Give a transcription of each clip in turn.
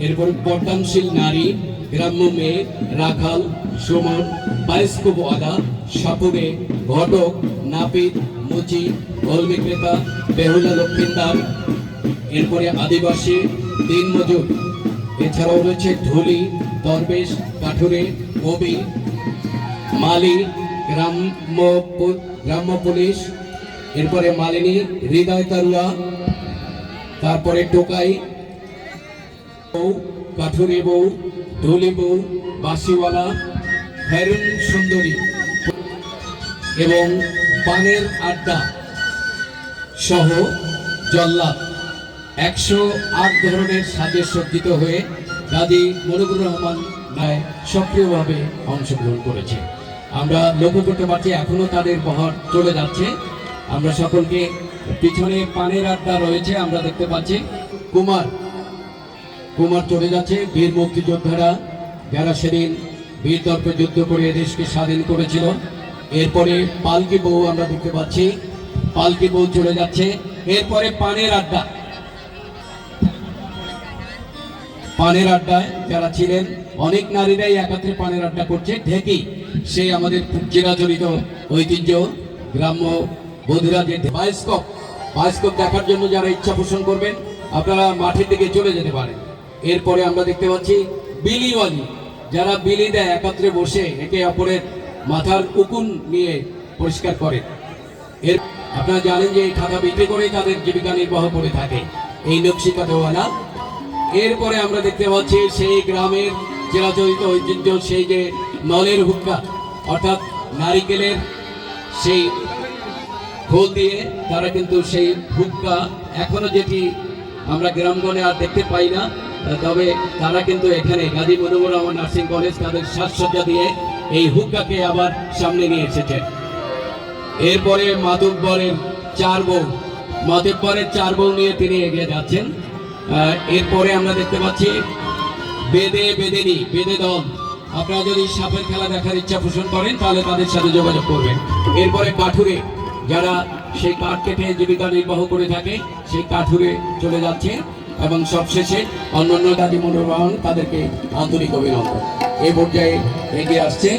এরপর নারী, গ্রাম্য মেয়ে, রাখাল, সুমন বায়স্কোপ আদা সাপুরে ঘটক, নাপিত, মুচি গোল বিক্রেতা বেহুলা লক্ষ্মীন্দার এরপরে আদিবাসী, দিনমজুর। এছাড়াও রয়েছে ঢুলি দরবেশ কাঠুরে কবি মালি, গ্রাম্য গ্রাম্য পুলিশ, এরপরে মালিনী, হৃদয় তারুয়া, তারপরে টোকাই, বউ কাঠুরি বউ ঢুলি বউ বাসিওয়ালা হেরুন সুন্দরী, এবং পানের আড্ডা সহ জল্লাদ। একশো আট ধরনের সাজে সজ্জিত হয়ে গাজী মনিবুর রহমান রায় সক্রিয়ভাবে অংশগ্রহণ করেছে। আমরা লক্ষ্য করতে পারছি এখনও তাদের বহর চলে যাচ্ছে। আমরা সকলকে পিছনে পানের আড্ডা রয়েছে, আমরা দেখতে পাচ্ছি কুমার। কুমার চলে যাচ্ছে, বীর মুক্তিযোদ্ধারা যারা সেদিন বীর দর্পে যুদ্ধ করে দেশকে স্বাধীন করেছিল। এরপরে পালকি বউ আমরা দেখতে পাচ্ছি। পালকি বউ চলে যাচ্ছে, এরপরে পানের আড্ডা। পানের আড্ডায় যারা ছিলেন, অনেক নারীরাই একাত্রে পানের আড্ডা করছে। ঢেকি সেই আমাদের চিরাচরিত ঐতিহ্য, গ্রাম্য বধুরা যে বায়োস্কোপ বায়োস্কোপ দেখার জন্য যারা ইচ্ছা পোষণ করবেন, আপনারা মাঠের দিকে চলে যেতে পারেন। এরপরে আমরা দেখতে পাচ্ছি বিলিওয়ালি যারা বিলি দেয়, একাত্রে বসে একে অপরের মাথার উকুন নিয়ে পরিষ্কার করে। এর, আপনারা জানেন যে এই খাতা বিক্রি করেই তাদের জীবিকা নির্বাহ করে থাকে। এই নকশি কাঠাওয়ালা এরপরে আমরা দেখতে পাচ্ছি সেই গ্রামের চিরাচরিত ঐতিহ্য সেই যে নলের হুক্কা, অর্থাৎ নারিকেলের সেই খোল দিয়ে তারা কিন্তু সেই হুক্কা এখনও যেটি আমরা গ্রামগণে আর দেখতে পাই না। তবে তারা কিন্তু এখানে গাজী মনুবর রহমান নার্সিং কলেজ তাদের সাজসজ্জা দিয়ে এই হুক্কাকে আবার সামনে নিয়ে এসেছেন এরপরে মাধববরের চার বউ মাধববরের চার বউ নিয়ে তিনি এগিয়ে যাচ্ছেন। এরপরে আমরা দেখতে পাচ্ছি বেদে বেদেনি, বেদে দল আপনারা যদি সাপের খেলা দেখার ইচ্ছা পোষণ করেন, তাহলে তাদের সাথে যোগাযোগ করবেন। এরপরে কাঠুরে, যারা সেই কাঠ কেটে জীবিকা নির্বাহ করে থাকে, সেই কাঠুরে চলে যাচ্ছে এবং সবশেষে অন্যান্য দাদি মনোরহন তাদেরকে আন্তরিক অভিনন্দন। এই পর্যায়ে এগিয়ে আসছে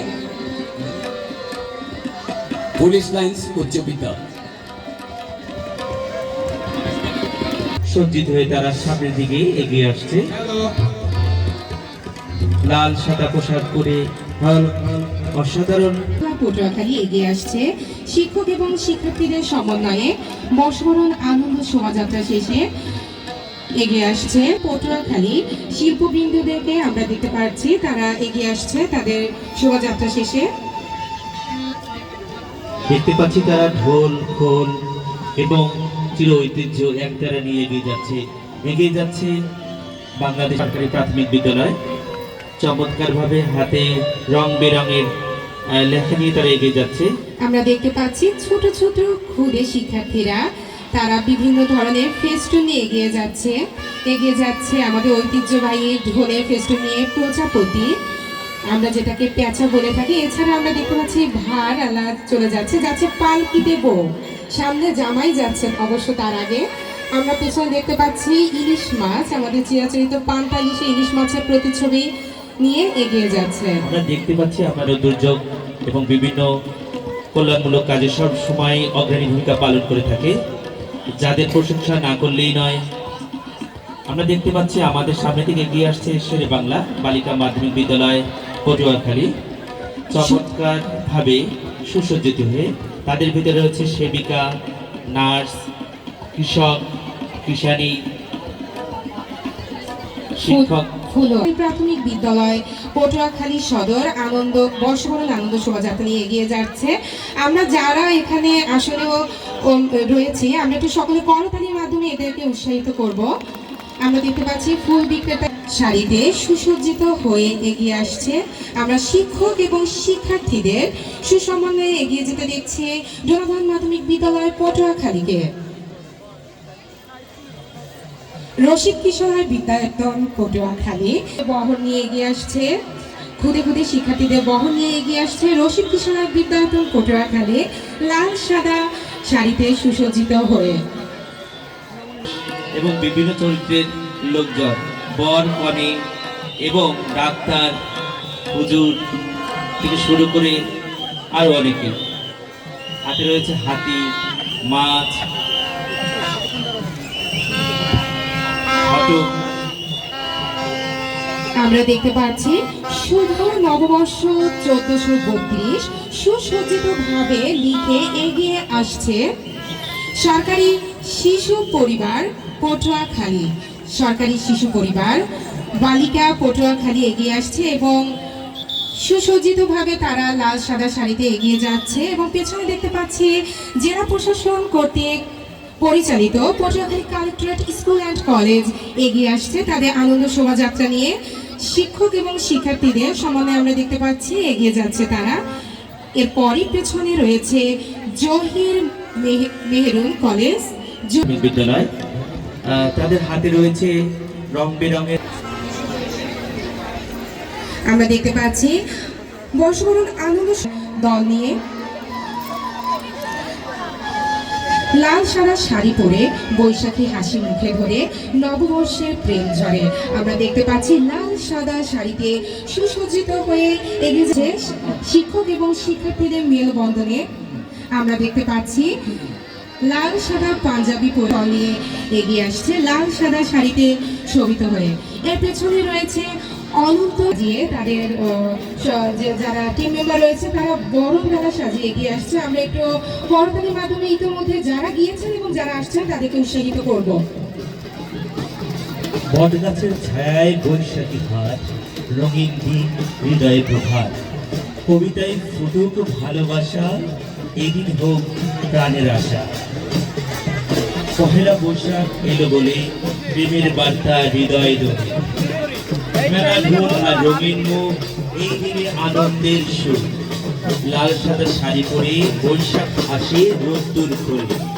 পুলিশ লাইন্স উচ্চ বিদ্যালয়। সজ্জিত হয়ে তারা সামনের দিকে এগিয়ে আসছে। লাল সাদা পোশাক পরে অসাধারণ। পটুয়াখালী এগিয়ে আসছে। শিক্ষক এবং শিক্ষার্থীদের সমন্বয়ে বর্ষবরণ আনন্দ শোভাযাত্রা শেষে এগিয়ে আসছে পটুয়াখালী। শিল্পবৃন্দদেরকে আমরা দেখতে পাচ্ছি তারা এগিয়ে আসছে তাদের শোভাযাত্রা শেষে। দেখতে পাচ্ছি তারা ঢোল খোল এবং চির ঐতিহ্য একতারা নিয়ে এগিয়ে যাচ্ছে। এগিয়ে যাচ্ছে বাংলাদেশ সরকারি প্রাথমিক বিদ্যালয়। চমৎকারভাবে হাতে রং বেরঙের লেখা নিয়ে তারা এগিয়ে যাচ্ছে। আমরা দেখতে পাচ্ছি ছোট ছোট ক্ষুদে শিক্ষার্থীরা, তারা বিভিন্ন ধরনের ফেস্টুন নিয়ে এগিয়ে যাচ্ছে। এগিয়ে যাচ্ছে আমাদের ঐতিহ্যবাহী ঢোলের ফেস্টুন নিয়ে প্রজাপতি। আমরা যেটাকে পেঁচা বলে থাকি, এছাড়া আমরা দেখতে পাচ্ছি ভার আলা চলে যাচ্ছে যাচ্ছে পালকিতে বউ সামনে জামাই যাচ্ছেন অবশ্য তার আগে। আমরা পেছনে দেখতে পাচ্ছি ইলিশ মাছ। আমাদের চিরাচরিত পান্তা ইলিশে ইলিশ মাছের প্রতিচ্ছবি নিয়ে এগিয়ে যাচ্ছে। আমরা দেখতে পাচ্ছি আপনারা দুর্যোগ এবং বিভিন্ন কল্যাণমূলক কাজে সব সময় অগ্রণী ভূমিকা পালন করে থাকে। যাদের প্রশংসা না করলেই নয়। আমরা দেখতে পাচ্ছি আমাদের সামনে থেকে এগিয়ে আসছে শেরে বাংলা বালিকা মাধ্যমিক বিদ্যালয় পটুয়াখালী। চমৎকার ভাবে সুসজ্জিত হয়ে তাদের ভিতরে রয়েছে সেবিকা, নার্স, কৃষক, কৃষানী, শিক্ষক। প্রাথমিক বিদ্যালয়, পটুয়াখালী সদর, আনন্দ, বর্ষবরণ, আনন্দ শোভাযাত্রা নিয়ে এগিয়ে যাচ্ছে। আমরা যারা এখানে আসলেও রয়েছি, আমরা একটু সকলে করতালির মাধ্যমে এদেরকে উৎসাহিত করব। আমরা দেখতে পাচ্ছি ফুল বিক্রেতা শাড়িতে সুসজ্জিত হয়ে এগিয়ে আসছে আমরা শিক্ষক এবং শিক্ষার্থীদের সুসমন্বয়ে এগিয়ে যেতে দেখছি জনগণ মাধ্যমিক বিদ্যালয় পটুয়াখালীকে। রশিদ কিশোরের বিদ্যায়তন পটুয়াখালী বহর নিয়ে এগিয়ে আসছে। খুদে খুদে শিক্ষার্থীদের বহন নিয়ে এগিয়ে আসছে রশিদ কিশোরের বিদ্যায়তন পটুয়াখালী লাল সাদা শাড়িতে সুসজ্জিত হয়ে। এবং বিভিন্ন চরিত্রের লোকজন। বর কনে এবং ডাক্তার, হুজুর থেকে শুরু করে আরও অনেকে। হাতে রয়েছে হাতি, মাছ আমরা দেখতে পাচ্ছি শুভ নববর্ষ চোদ্দশো বত্রিশ সুসজ্জিত ভাবে লিখে এগিয়ে আসছে। সরকারি শিশু পরিবার, পটুয়াখালী। সরকারি শিশু পরিবার। বালিকা পটুয়াখালী এগিয়ে আসছে এবং সুসজ্জিতভাবে তারা লাল সাদা শাড়িতে এগিয়ে যাচ্ছে এবং পেছনে দেখতে পাচ্ছি জেলা প্রশাসন কর্তৃক পরিচালিত Patuakhali collectorate school and college এগিয়ে আসছে তাদের আনন্দ শোভাযাত্রা নিয়ে। শিক্ষক এবং শিক্ষার্থীদের সমন্বয়ে আমরা দেখতে পাচ্ছি এগিয়ে যাচ্ছে তারা। এরপরই পেছনে রয়েছে জহির মেহ- মেহরুন কলেজ। বিদ্যালয়। তাদের হাতে রয়েছে রং বেরঙের আমরা দেখতে পাচ্ছি বর্ষবরণ আনন্দ দল নিয়ে লাল সাদা শাড়ি পরে বৈশাখী হাসি মুখে ধরে নববর্ষের প্রেম ঝরে আমরা দেখতে পাচ্ছি লাল সাদা শাড়িতে সুসজ্জিত হয়ে এগিয়েছে শিক্ষক এবং শিক্ষার্থীদের মেলবন্ধনে। আমরা দেখতে পাচ্ছি লাল সাদা পাঞ্জাবি নিয়ে এগিয়ে আসছে লাল সাদা শাড়িতে শোভিত হয়ে। এর পেছনে রয়েছে অনন্ত দিয়ে তাদের যারা টিম মেম্বার রয়েছে, তারা বড় মেলা সাজিয়ে এগিয়ে আসছে। আমরা একটু করতালির মাধ্যমে ইতিমধ্যে যারা গিয়েছেন এবং যারা আসছেন, তাদেরকে উৎসাহিত করব। বটগাছের ছায়ায় বৈশাখী হাট রঙিন দিন, হৃদয়ে প্রভাত। কবিতায় ফুটুক ভালোবাসা এদিন হোক প্রাণের আশা। পহেলা বৈশাখ এলো বলে প্রেমের বার্তা হৃদয় দোলে। রঙিন আনন্দের সুর। লাল সাদা শাড়ি পরে বৈশাখ হাসে রোদ্দুর করে